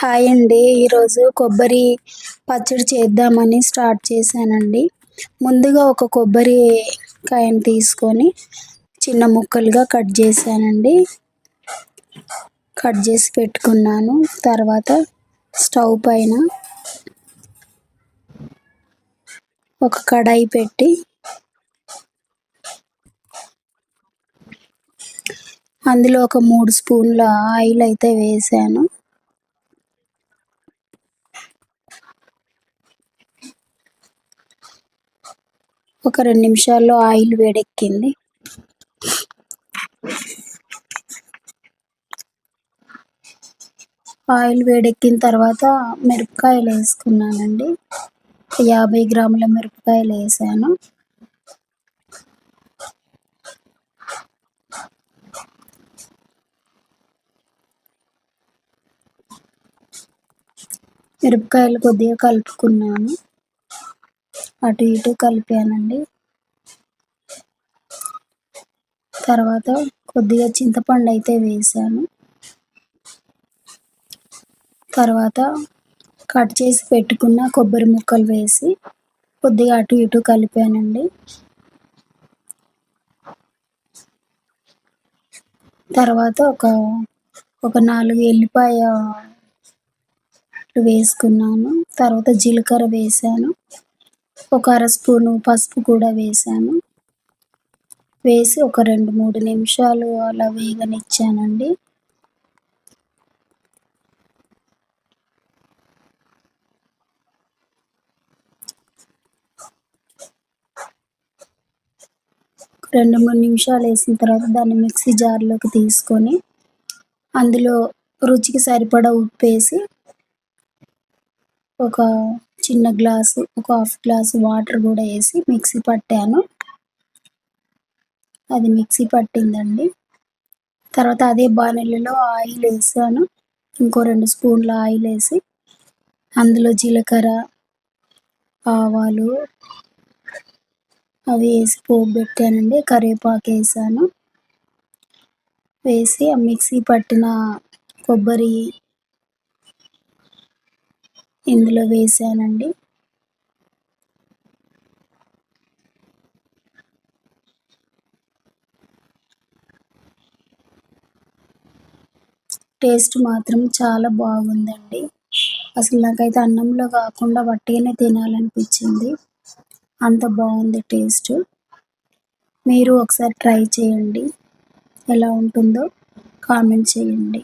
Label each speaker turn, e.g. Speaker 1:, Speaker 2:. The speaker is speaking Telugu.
Speaker 1: హాయ్ అండి. ఈరోజు కొబ్బరి పచ్చడి చేద్దామని స్టార్ట్ చేశానండి. ముందుగా ఒక కొబ్బరి కాయను తీసుకొని చిన్న ముక్కలుగా కట్ చేశానండి. కట్ చేసి పెట్టుకున్నాను. తర్వాత స్టవ్ పైన ఒక కడాయి పెట్టి అందులో ఒక మూడు స్పూన్ల ఆయిల్ అయితే వేసాను. ఒక రెండు నిమిషాల్లో ఆయిల్ వేడెక్కింది. ఆయిల్ వేడెక్కిన తర్వాత మిరపకాయలు వేసుకున్నానండి. యాభై గ్రాముల మిరపకాయలు వేసాను. మిరపకాయలు కొద్దిగా కలుపుకున్నాను. అటు ఇటు కలిపానండి. తర్వాత కొద్దిగా చింతపండు అయితే వేసాను. తర్వాత కట్ చేసి పెట్టుకున్న కొబ్బరి ముక్కలు వేసి కొద్దిగా అటు ఇటు కలిపానండి. తర్వాత ఒక ఒక నాలుగు ఎల్లిపాయ వేసుకున్నాను. తర్వాత జీలకర్ర వేసాను. ఒక అర స్పూను పసుపు కూడా వేసాను. వేసి ఒక రెండు మూడు నిమిషాలు అలా వేగనిచ్చానండి. రెండు మూడు నిమిషాలు వేసిన తర్వాత దాన్ని మిక్సీ జార్లోకి తీసుకొని అందులో రుచికి సరిపడా ఉప్పు వేసి ఒక చిన్న గ్లాసు ఒక హాఫ్ గ్లాసు వాటర్ కూడా వేసి మిక్సీ పట్టాను. అది మిక్సీ పట్టిందండి. తర్వాత అదే బాణలిలో ఆయిల్ వేసాను. ఇంకో రెండు స్పూన్ల ఆయిల్ వేసి అందులో జీలకర్ర ఆవాలు అవి వేసి పోపు పెట్టానండి. కరివేపాకు వేసాను. వేసి ఆ మిక్సీ పట్టిన కొబ్బరి ఇందులో వేసానండి. టేస్ట్ మాత్రం చాలా బాగుందండి. అసలు నాకైతే అన్నంలో కాకుండా వట్టిగానే తినాలనిపించింది. అంత బాగుంది టేస్ట్. మీరు ఒకసారి ట్రై చేయండి. ఎలా ఉంటుందో కామెంట్ చేయండి.